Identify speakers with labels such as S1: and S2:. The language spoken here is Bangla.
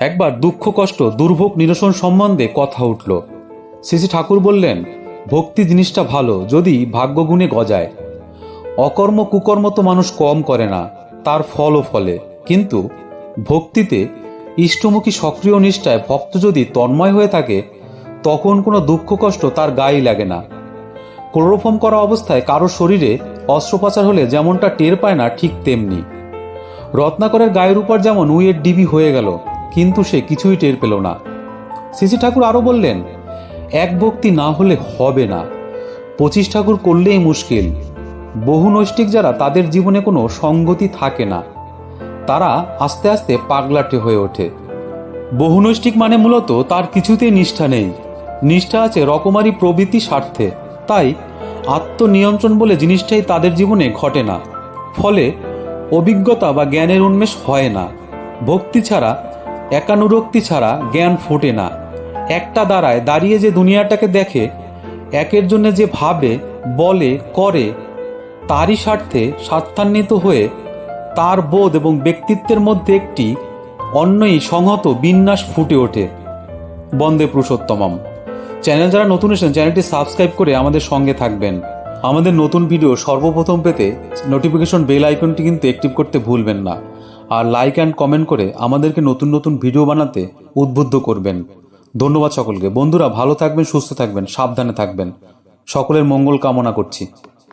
S1: একবার দুঃখ, কষ্ট, দুর্ভোগ, নিরসন সম্বন্ধে কথা উঠল। শ্রী ঠাকুর বললেন, ভক্তি জিনিসটা ভালো যদি ভাগ্যগুণে গজায়। অকর্ম, কুকর্ম তো মানুষ কম করে না, তার ফলও ফলে। কিন্তু ভক্তিতে ইষ্টমুখী সক্রিয় নিষ্ঠায় ভক্ত যদি তন্ময় হয়ে থাকে, তখন কোনো দুঃখ, কষ্ট তার গায়ে লাগে না। ক্লোরোফর্ম করা অবস্থায় কারও শরীরে অস্ত্রোপচার হলে যেমনটা টের পায় না, ঠিক তেমনি। রত্নাকরের গায়ের উপর যেমন উইয়ের ডিবি হয়ে গেল, কিন্তু সে কিছুই টের পেল না। সিসি ঠাকুর আরও বললেন, এক ভক্তি না হলে হবে না। পঁচিশ ঠাকুর করলেই মুশকিল। বহু নৈষ্টিক যারা তাদের জীবনে কোনো সঙ্গতি থাকে না। তারা আস্তে আস্তে পাগলাটে হয়ে ওঠে। বহুনৈষ্টিক মানে মূলত তার কিছুতেই নিষ্ঠা নেই। নিষ্ঠা আছে রকমারি প্রবৃত্তি স্বার্থে। তাই আত্মনিয়ন্ত্রণ বলে জিনিসটাই তাদের জীবনে ঘটে না। ফলে অভিজ্ঞতা বা জ্ঞানের উন্মেষ হয় না। ভক্তি ছাড়া, একানুরক্তি ছাড়া জ্ঞান ফোটে না। একটা দাঁড়ায় দাঁড়িয়ে যে দুনিয়াটাকে দেখে, একের জন্য যে ভাবে, বলে, করে, তারই স্বার্থে স্বার্থান্বিত হয়ে, তার বোধ এবং ব্যক্তিত্বের মধ্যে একটি অন্যই সংহত বিন্যাস ফুটে ওঠে। বন্দে পুরুষোত্তমম। চ্যানেল যারা নতুন এসেছেন, চ্যানেলটি সাবস্ক্রাইব করে আমাদের সঙ্গে থাকবেন। আমাদের নতুন ভিডিও সর্বপ্রথম পেতে নোটিফিকেশন বেল আইকনটি কিন্তু অ্যাক্টিভ করতে ভুলবেন না। আর লাইক অ্যান্ড কমেন্ট করে আমাদেরকে নতুন নতুন ভিডিও বানাতে উদ্বুদ্ধ করবেন। ধন্যবাদ সকলকে। বন্ধুরা, ভালো থাকবেন, সুস্থ থাকবেন, সাবধানে থাকবেন। সকলের মঙ্গল কামনা করছি।